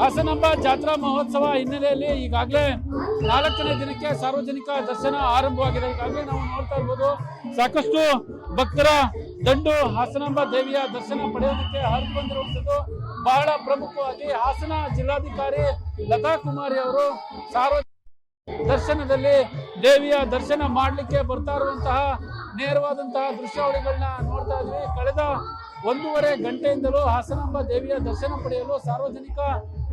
ಹಾಸನಾಂಬ ಜಾತ್ರಾ ಮಹೋತ್ಸವ ಹಿನ್ನೆಲೆಯಲ್ಲಿ ಈಗಾಗಲೇ ನಾಲ್ಕನೇ ದಿನಕ್ಕೆ ಸಾರ್ವಜನಿಕ ದರ್ಶನ ಆರಂಭವಾಗಿದೆ. ಈಗಾಗಲೇ ನಾವು ನೋಡ್ತಾ ಇರ್ಬೋದು, ಸಾಕಷ್ಟು ಭಕ್ತರ ದಂಡು ಹಾಸನಾಂಬ ದೇವಿಯ ದರ್ಶನ ಪಡೆಯೋದಕ್ಕೆ ಹರಿದು ಬಂದಿರುವಂಥದ್ದು. ಬಹಳ ಪ್ರಮುಖವಾಗಿ ಹಾಸನ ಜಿಲ್ಲಾಧಿಕಾರಿ ಲತಾ ಕುಮಾರಿ ಅವರು ಸಾರ್ವಜನಿಕ ದರ್ಶನದಲ್ಲಿ ದೇವಿಯ ದರ್ಶನ ಮಾಡಲಿಕ್ಕೆ ಬರ್ತಾ ಇರುವಂತಹ ನೇರವಾದಂತಹ ದೃಶ್ಯಾವಳಿಗಳನ್ನ ನೋಡ್ತಾ ಇದ್ವಿ. ಕಳೆದ ಒಂದೂವರೆ ಗಂಟೆಯಿಂದಲೂ ಹಾಸನಾಂಬ ದೇವಿಯ ದರ್ಶನ ಪಡೆಯಲು ಸಾರ್ವಜನಿಕ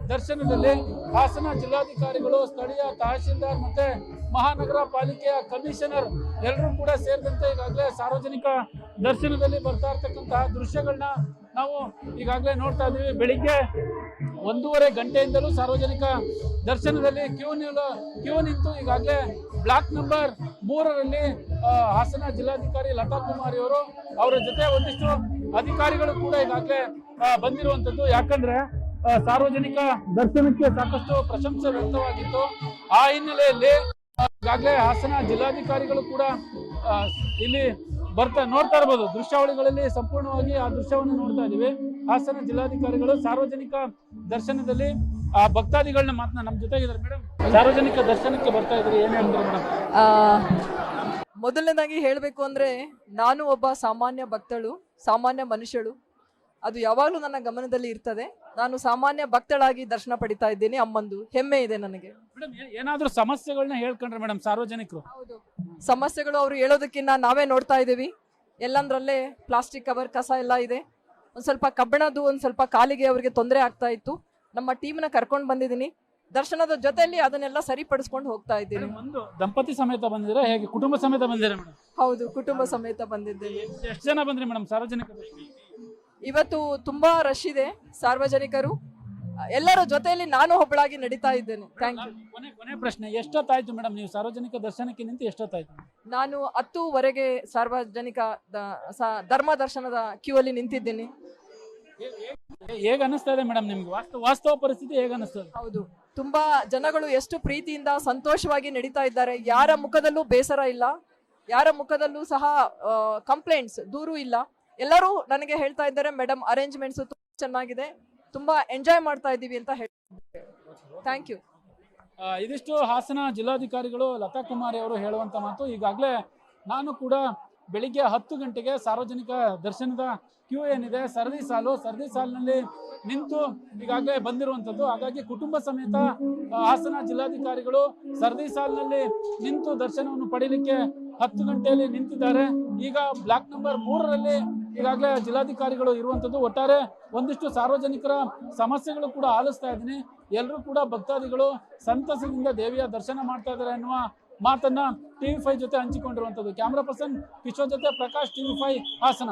ದರ್ಶನದಲ್ಲಿ ಹಾಸನ ಜಿಲ್ಲಾಧಿಕಾರಿಗಳು, ಸ್ಥಳೀಯ ತಹಶೀಲ್ದಾರ್ ಮತ್ತೆ ಮಹಾನಗರ ಪಾಲಿಕೆಯ ಕಮಿಷನರ್ ಎಲ್ಲರೂ ಕೂಡ ಸೇರಿದಂತೆ ಈಗಾಗಲೇ ಸಾರ್ವಜನಿಕ ದರ್ಶನದಲ್ಲಿ ಬರ್ತಾ ಇರ್ತಕ್ಕಂತಹ ದೃಶ್ಯಗಳನ್ನ ನಾವು ಈಗಾಗಲೇ ನೋಡ್ತಾ ಇದ್ದೀವಿ. ಬೆಳಿಗ್ಗೆ ಒಂದೂವರೆ ಗಂಟೆಯಿಂದಲೂ ಸಾರ್ವಜನಿಕ ದರ್ಶನದಲ್ಲಿ ಕ್ಯೂ ನಿಲ್ಲ ಕ್ಯೂ ನಿಂತು ಈಗಾಗಲೇ ಬ್ಲಾಕ್ ನಂಬರ್ ಮೂರರಲ್ಲಿ ಹಾಸನ ಜಿಲ್ಲಾಧಿಕಾರಿ ಲತಾ ಕುಮಾರಿ ಅವರು, ಅವರ ಜೊತೆ ಒಂದಿಷ್ಟು ಅಧಿಕಾರಿಗಳು ಕೂಡ ಈಗಾಗಲೇ ಬಂದಿರುವಂಥದ್ದು. ಯಾಕಂದ್ರೆ ಸಾರ್ವಜನಿಕ ದರ್ಶನಕ್ಕೆ ಸಾಕಷ್ಟು ಪ್ರಶಂಸೆ ವ್ಯಕ್ತವಾಗಿತ್ತು. ಆ ಹಿನ್ನೆಲೆಯಲ್ಲಿ ಈಗಾಗಲೇ ಹಾಸನ ಜಿಲ್ಲಾಧಿಕಾರಿಗಳು ಕೂಡ ಇಲ್ಲಿ ಬರ್ತಾ ನೋಡ್ತಾ ಇರ್ಬೋದು. ದೃಶ್ಯಾವಳಿಗಳಲ್ಲಿ ಸಂಪೂರ್ಣವಾಗಿ ಆ ದೃಶ್ಯವನ್ನು ನೋಡ್ತಾ ಇದ್ದೀವಿ. ಹಾಸನ ಜಿಲ್ಲಾಧಿಕಾರಿಗಳು ಸಾರ್ವಜನಿಕ ದರ್ಶನದಲ್ಲಿ, ಆ, ಭಕ್ತಾದಿಗಳನ್ನ ಮಾತ್ರ ನಮ್ಮ ಜೊತೆಗಿದ್ದಾರೆ. ಮೇಡಮ್ ಸಾರ್ವಜನಿಕ ದರ್ಶನಕ್ಕೆ ಬರ್ತಾ ಇದ್ರಿ. ಏನೇ ಹೇಳಿದ್ರು ಮೇಡಮ್ ಮೊದಲನೇದಾಗಿ ಹೇಳಬೇಕು ಅಂದ್ರೆ, ನಾನು ಒಬ್ಬ ಸಾಮಾನ್ಯ ಭಕ್ತಳು, ಸಾಮಾನ್ಯ ಮನುಷ್ಯಳು. ಅದು ಯಾವಾಗಲೂ ನನ್ನ ಗಮನದಲ್ಲಿ ಇರ್ತದೆ. ನಾನು ಸಾಮಾನ್ಯ ಭಕ್ತಳಾಗಿ ದರ್ಶನ ಪಡಿತಾ ಇದ್ದೀನಿ. ಅಮ್ಮಂದು ಹೆಮ್ಮೆ ಇದೆ ನನಗೆ. ಮೇಡಮ್ ಏನಾದ್ರೂ ಸಮಸ್ಯೆಗಳನ್ನ ಹೇಳ್ಕೊಂಡ್ರೆ ಮೇಡಮ್ ಸಾರ್ವಜನಿಕರು? ಹೌದು. ಸಮಸ್ಯೆಗಳು ಅವರು ಹೇಳೋದಕ್ಕಿಂತ ನಾವೇ ನೋಡ್ತಾ ಇದ್ದೀವಿ. ಎಲ್ಲಂದ್ರಲ್ಲೇ ಪ್ಲಾಸ್ಟಿಕ್ ಕವರ್ ಕಸ ಎಲ್ಲ ಇದೆ. ಒಂದು ಸ್ವಲ್ಪ ಕಬ್ಬಿಣದ್ದು ಒಂದು ಸ್ವಲ್ಪ ಕಾಲಿಗೆ ಅವರಿಗೆ ತೊಂದರೆ ಆಗ್ತಾ ಇತ್ತು. ನಮ್ಮ ಟೀಮ್ನ ಕರ್ಕೊಂಡು ಬಂದಿದ್ದೀನಿ. ದರ್ಶನದ ಜೊತೆಯಲ್ಲಿ ಅದನ್ನೆಲ್ಲ ಸರಿಪಡಿಸ್ಕೊಂಡು ಹೋಗ್ತಾ ಇದ್ದೀನಿ. ಒಂದು ದಂಪತಿ ಸಮೇತ ಬಂದಿದ್ರೆ ಹೇಗೆ ಕುಟುಂಬ ಸಮೇತ ಬಂದಿರ ಮೇಡಮ್? ಹೌದು ಕುಟುಂಬ ಸಮೇತ ಬಂದಿದ್ದೇನೆ. ಎಷ್ಟು ಜನ ಬಂದ್ರಿ ಮೇಡಮ್ ಸಾರ್ವಜನಿಕ? ಇವತ್ತು ತುಂಬಾ ರಶ್ ಇದೆ ಸಾರ್ವಜನಿಕರು. ಎಲ್ಲರ ಜೊತೆಯಲ್ಲಿ ನಾನು ಒಬ್ಬಳಾಗಿ ನಡೀತಾ ಇದ್ದೇನೆ. ಥ್ಯಾಂಕ್ ಯು ಕೊನೆ ಕೊನೆ ಪ್ರಶ್ನೆ ಎಷ್ಟೊತ್ತಾಯ್ತು ಮೇಡಮ್ ನೀವು ಸಾರ್ವಜನಿಕ ದರ್ಶನಕ್ಕೆ ನಿಂತು ಎಷ್ಟೊತ್ತಾಯ್ತು? ನಾನು ಹತ್ತುವರೆಗೆ ಸಾರ್ವಜನಿಕ ದ- ಸ- ಧರ್ಮ ದರ್ಶನದ ಕ್ಯೂ ಅಲ್ಲಿ ನಿಂತಿದ್ದೀನಿ. ಹೇಗೆ ಅನಿಸ್ತಾ ಇದೆ ಮೇಡಮ್ ನಿಮ್ಗೆ? ವಾಸ್ತವ ವಾಸ್ತವ ಪರಿಸ್ಥಿತಿ ಹೇಗೆ ಅನಿಸ್ತದೆ ಹೌದು. ತುಂಬಾ ಜನಗಳು ಎಷ್ಟು ಪ್ರೀತಿಯಿಂದ ಸಂತೋಷವಾಗಿ ನಡೀತಾ ಇದ್ದಾರೆ ಯಾರ ಮುಖದಲ್ಲೂ ಬೇಸರ ಇಲ್ಲ ಯಾರ ಮುಖದಲ್ಲೂ ಸಹ ಕಂಪ್ಲೇಂಟ್ಸ್ ದೂರು ಇಲ್ಲ. ಎಲ್ಲರೂ ನನಗೆ ಹೇಳ್ತಾ ಇದ್ದಾರೆ ಮೇಡಮ್ ಅರೇಂಜ್ಮೆಂಟ್ಸ್ ತುಂಬಾ ಚೆನ್ನಾಗಿದೆ. ತುಂಬಾ ಎಂಜಾಯ್ ಮಾಡ್ತಾ ಇದ್ದೀವಿ ಅಂತ ಹೇಳ್ತಾರೆ ಥ್ಯಾಂಕ್ ಯು ಇದಿಷ್ಟು ಹಾಸನ ಜಿಲ್ಲಾಧಿಕಾರಿಗಳು ಲತಾ ಕುಮಾರಿ ಅವರು ಹೇಳುವಂತ ಮಾತು. ಈಗಾಗಲೇ ನಾನು ಕೂಡ ಬೆಳಿಗ್ಗೆ ಹತ್ತು ಗಂಟೆಗೆ ಸಾರ್ವಜನಿಕ ದರ್ಶನದ ಕ್ಯೂ ಏನಿದೆ, ಸರದಿ ಸಾಲು, ಸರದಿ ಸಾಲಿನಲ್ಲಿ ನಿಂತು ಈಗಾಗಲೇ ಬಂದಿರುವಂಥದ್ದು. ಹಾಗಾಗಿ ಕುಟುಂಬ ಸಮೇತ ಹಾಸನ ಜಿಲ್ಲಾಧಿಕಾರಿಗಳು ಸರದಿ ಸಾಲಿನಲ್ಲಿ ನಿಂತು ದರ್ಶನವನ್ನು ಪಡೀಲಿಕ್ಕೆ ಹತ್ತು ಗಂಟೆಯಲ್ಲಿ ನಿಂತಿದ್ದಾರೆ. ಈಗ ಬ್ಲಾಕ್ ನಂಬರ್ ಮೂರರಲ್ಲಿ ಈಗಾಗಲೇ ಜಿಲ್ಲಾಧಿಕಾರಿಗಳು ಇರುವಂಥದ್ದು ಒಟ್ಟಾರೆ ಒಂದಿಷ್ಟು ಸಾರ್ವಜನಿಕರ ಸಮಸ್ಯೆಗಳು ಕೂಡ ಆಲಿಸ್ತಾ ಇದ್ದೀನಿ. ಎಲ್ಲರೂ ಕೂಡ ಭಕ್ತಾದಿಗಳು ಸಂತಸದಿಂದ ದೇವಿಯ ದರ್ಶನ ಮಾಡ್ತಾ ಇದ್ದಾರೆ ಎನ್ನುವ ಮಾತನ್ನ ಟಿವಿ ಫೈವ್ ಜೊತೆ ಹಂಚಿಕೊಂಡಿರುವಂಥದ್ದು ಕ್ಯಾಮ್ರಾ ಪರ್ಸನ್ ಕಿಶೋರ್ ಜೊತೆ ಪ್ರಕಾಶ್ ಟಿವಿ ಫೈವ್ ಹಾಸನ.